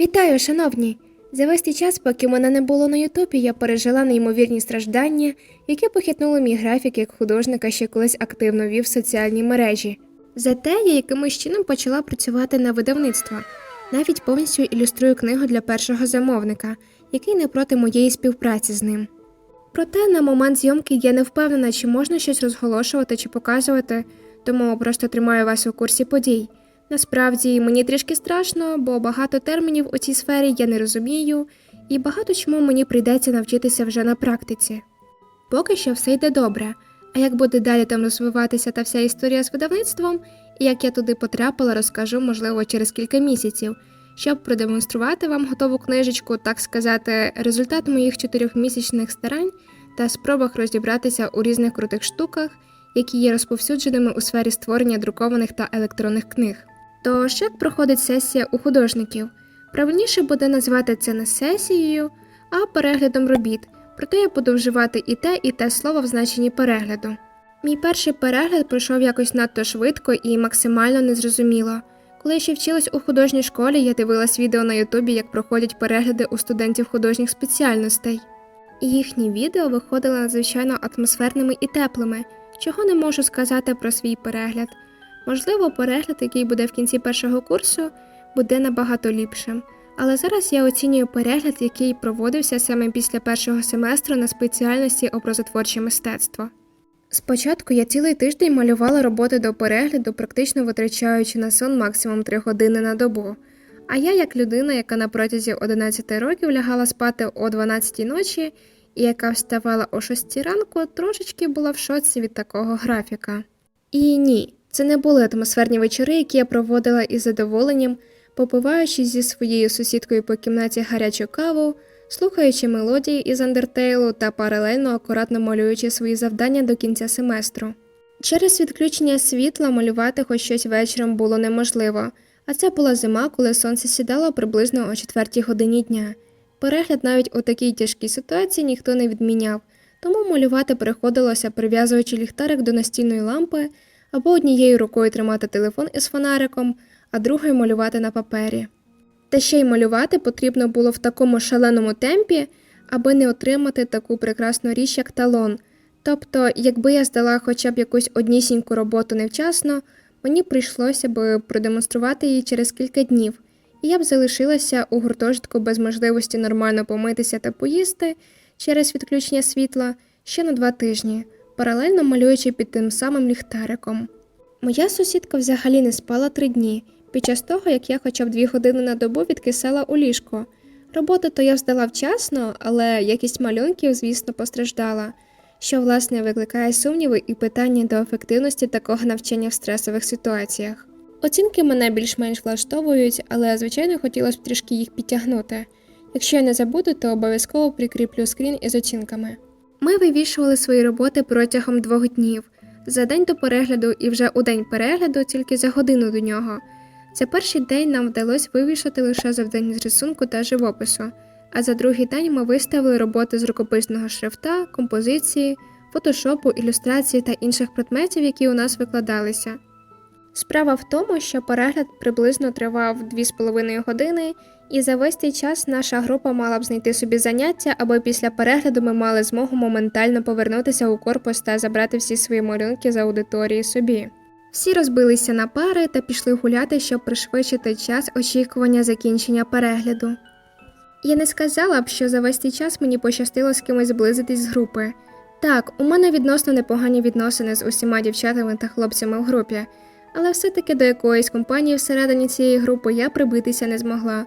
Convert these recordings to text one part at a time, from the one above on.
Вітаю, шановні! За весь цей час, поки мене не було на Ютубі, я пережила неймовірні страждання, які похитнули мій графік як художника, що колись активно вів соціальні мережі. Зате я якимось чином почала працювати на видавництво. Навіть повністю ілюструю книгу для першого замовника, який не проти моєї співпраці з ним. Проте на момент зйомки я не впевнена, чи можна щось розголошувати чи показувати, тому просто тримаю вас у курсі подій. Насправді мені трішки страшно, бо багато термінів у цій сфері я не розумію, і багато чому мені прийдеться навчитися вже на практиці. Поки що все йде добре. А як буде далі там розвиватися та вся історія з видавництвом, і як я туди потрапила, розкажу, можливо, через кілька місяців, щоб продемонструвати вам готову книжечку, так сказати, результат моїх чотирьохмісячних старань та спробах розібратися у різних крутих штуках, які є розповсюдженими у сфері створення друкованих та електронних книг. Тож, як проходить сесія у художників? Правильніше буде назвати це не сесією, а переглядом робіт, проте я буду вживати і те, і те слово в значенні перегляду. Мій перший перегляд пройшов якось надто швидко і максимально незрозуміло. Коли я ще вчилась у художній школі, я дивилась відео на Ютубі, як проходять перегляди у студентів художніх спеціальностей. І їхні відео виходили надзвичайно атмосферними і теплими, чого не можу сказати про свій перегляд. Можливо, перегляд, який буде в кінці першого курсу, буде набагато ліпшим. Але зараз я оцінюю перегляд, який проводився саме після першого семестру на спеціальності образотворче мистецтво. Спочатку я цілий тиждень малювала роботи до перегляду, практично витрачаючи на сон максимум 3 години на добу. А я, як людина, яка на протязі 11 років лягала спати о 12 ночі і яка вставала о 6 ранку, трошечки була в шоці від такого графіка. І ні, це не були атмосферні вечори, які я проводила із задоволенням, попиваючи зі своєю сусідкою по кімнаті гарячу каву, слухаючи мелодії із Андертейлу та паралельно акуратно малюючи свої завдання до кінця семестру. Через відключення світла малювати хоч щось вечором було неможливо, а це була зима, коли сонце сідало приблизно о 4 годині дня. Перегляд навіть у такій тяжкій ситуації ніхто не відміняв, тому малювати приходилося, прив'язуючи ліхтарик до настільної лампи або однією рукою тримати телефон із фонариком, а другою малювати на папері. Та ще й малювати потрібно було в такому шаленому темпі, аби не отримати таку прекрасну річ, як талон. Тобто, якби я здала хоча б якусь однісіньку роботу невчасно, мені прийшлося б продемонструвати її через кілька днів, і я б залишилася у гуртожитку без можливості нормально помитися та поїсти через відключення світла ще на два тижні, паралельно малюючи під тим самим ліхтариком. Моя сусідка взагалі не спала три дні, під час того, як я хоча б дві години на добу відкисала у ліжко. Роботу то я здала вчасно, але якість малюнків, звісно, постраждала, що власне викликає сумніви і питання до ефективності такого навчання в стресових ситуаціях. Оцінки мене більш-менш влаштовують, але звичайно хотілося б трішки їх підтягнути. Якщо я не забуду, то обов'язково прикріплю скрін із оцінками. Ми вивішували свої роботи протягом двох днів за день до перегляду і вже у день перегляду тільки за годину до нього. За перший день нам вдалося вивішати лише завдання з рисунку та живопису, а за другий день ми виставили роботи з рукописного шрифта, композиції, фотошопу, ілюстрації та інших предметів, які у нас викладалися. Справа в тому, що перегляд приблизно тривав 2,5 години, і за весь цей час наша група мала б знайти собі заняття, аби після перегляду ми мали змогу моментально повернутися у корпус та забрати всі свої малюнки з аудиторії собі. Всі розбилися на пари та пішли гуляти, щоб пришвидшити час очікування закінчення перегляду. Я не сказала б, що за весь цей час мені пощастило з кимось зблизитись з групи. Так, у мене відносно непогані відносини з усіма дівчатами та хлопцями в групі, але все-таки до якоїсь компанії всередині цієї групи я прибитися не змогла.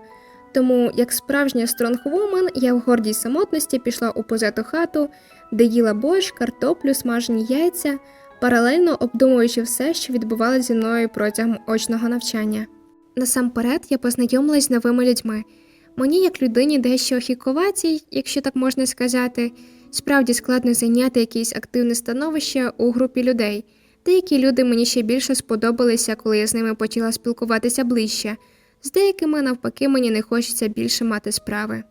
Тому, як справжня стронгвумен, я в гордій самотності пішла у позету хату, де їла борщ, картоплю, смажені яйця, паралельно обдумуючи все, що відбувалося зі мною протягом очного навчання. Насамперед я познайомилась з новими людьми. Мені, як людині, дещо хіковатій, якщо так можна сказати, справді складно зайняти якесь активне становище у групі людей. Деякі люди мені ще більше сподобалися, коли я з ними почала спілкуватися ближче. З деякими, навпаки, мені не хочеться більше мати справи.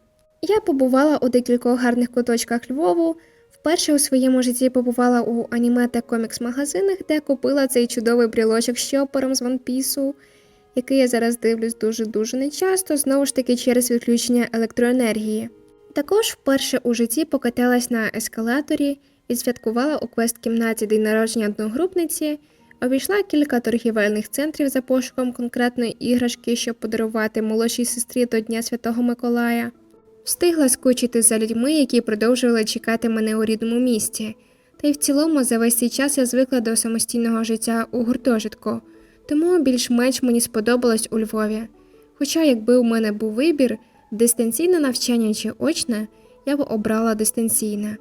Я побувала у декількох гарних куточках Львову. Вперше у своєму житті побувала у аніме та комікс-магазинах, де купила цей чудовий брілочок з щопором з Piece. який я зараз дивлюсь дуже-дуже нечасто, знову ж таки через відключення електроенергії. Також вперше у житті покаталась на ескалаторі, відсвяткувала у квест-кімнаті день народження одногрупниці, обійшла кілька торгівельних центрів за пошуком конкретної іграшки, щоб подарувати молодшій сестрі до Дня Святого Миколая. Встигла скучити за людьми, які продовжували чекати мене у рідному місті. Та й в цілому за весь цей час я звикла до самостійного життя у гуртожитку, тому більш-менш мені сподобалось у Львові. Хоча, якби у мене був вибір, дистанційне навчання чи очне, я б обрала дистанційне.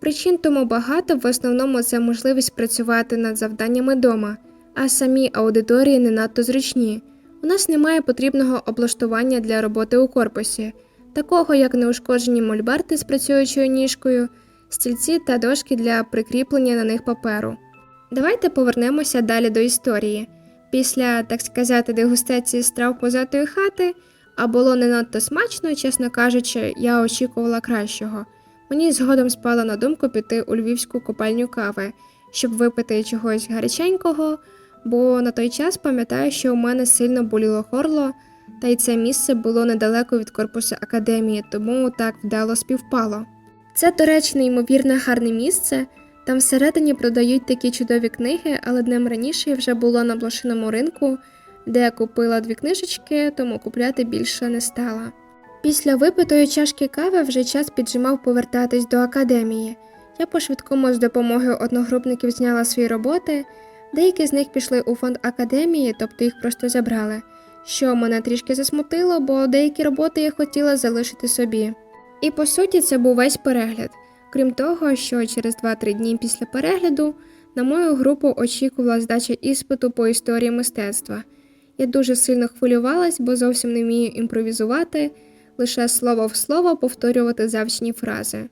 Причин тому багато, в основному це можливість працювати над завданнями дома, а самі аудиторії не надто зручні. У нас немає потрібного облаштування для роботи у корпусі, такого як неушкоджені мольберти з працюючою ніжкою, стільці та дошки для прикріплення на них паперу. Давайте повернемося далі до історії. Після, так сказати, дегустації страв позатої хати, а було не надто смачно, чесно кажучи, я очікувала кращого. Мені згодом спало на думку піти у львівську копальню кави, щоб випити чогось гаряченького, бо на той час пам'ятаю, що у мене сильно боліло горло, та й це місце було недалеко від корпусу академії, тому так вдало співпало. Це, до речі, неймовірно гарне місце. Там всередині продають такі чудові книги, але днем раніше я вже була на блошиному ринку, де я купила дві книжечки, тому купляти більше не стала. Після випитої чашки кави вже час піджимав повертатись до академії. Я по-швидкому з допомогою одногрупників зняла свої роботи, деякі з них пішли у фонд академії, тобто їх просто забрали, що мене трішки засмутило, бо деякі роботи я хотіла залишити собі. І по суті, це був весь перегляд. Крім того, що через 2-3 дні після перегляду на мою групу очікувала здача іспиту по історії мистецтва. Я дуже сильно хвилювалась, бо зовсім не вмію імпровізувати, лише слово в слово повторювати завчені фрази.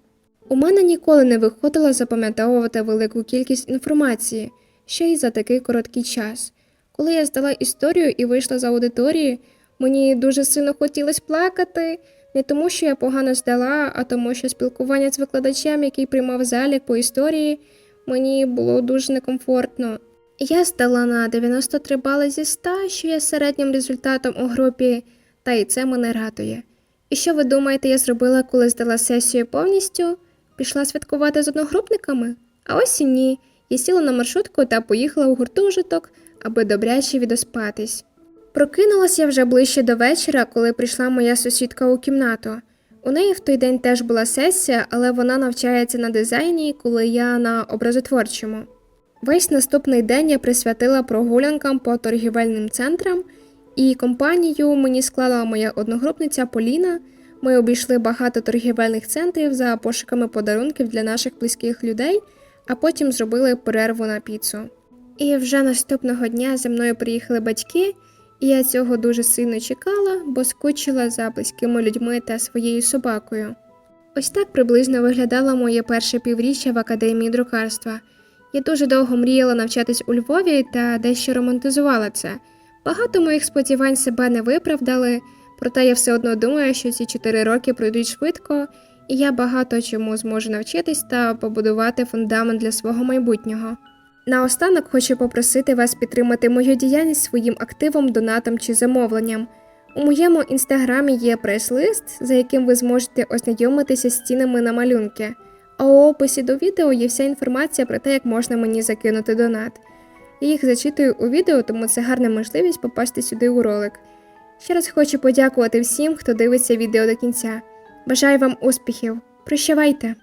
У мене ніколи не виходило запам'ятовувати велику кількість інформації, ще й за такий короткий час. Коли я здала історію і вийшла з аудиторії, мені дуже сильно хотілося плакати. Не тому, що я погано здала, а тому, що спілкування з викладачем, який приймав залік по історії, мені було дуже некомфортно. Я здала на 93 бали зі 100, що є середнім результатом у групі, та і це мене радує. І що ви думаєте, я зробила, коли здала сесію повністю? Пішла святкувати з одногрупниками? А ось і ні. Я сіла на маршрутку та поїхала у гуртожиток, аби добряче відоспатись. Прокинулась я вже ближче до вечора, коли прийшла моя сусідка у кімнату. У неї в той день теж була сесія, але вона навчається на дизайні, коли я на образотворчому. Весь наступний день я присвятила прогулянкам по торгівельним центрам, і компанію мені склала моя одногрупниця Поліна. Ми обійшли багато торгівельних центрів за пошуками подарунків для наших близьких людей, а потім зробили перерву на піцу. І вже наступного дня зі мною приїхали батьки, і я цього дуже сильно чекала, бо скучила за близькими людьми та своєю собакою. Ось так приблизно виглядало моє перше півріччя в академії друкарства. Я дуже довго мріяла навчатись у Львові та дещо романтизувала це. Багато моїх сподівань себе не виправдали, проте я все одно думаю, що ці чотири роки пройдуть швидко, і я багато чому зможу навчитись та побудувати фундамент для свого майбутнього. Наостанок хочу попросити вас підтримати мою діяльність своїм активом, донатом чи замовленням. У моєму інстаграмі є прес-лист, за яким ви зможете ознайомитися з цінами на малюнки. А у описі до відео є вся інформація про те, як можна мені закинути донат. Я їх зачитую у відео, тому це гарна можливість попасти сюди у ролик. Ще раз хочу подякувати всім, хто дивиться відео до кінця. Бажаю вам успіхів! Прощавайте!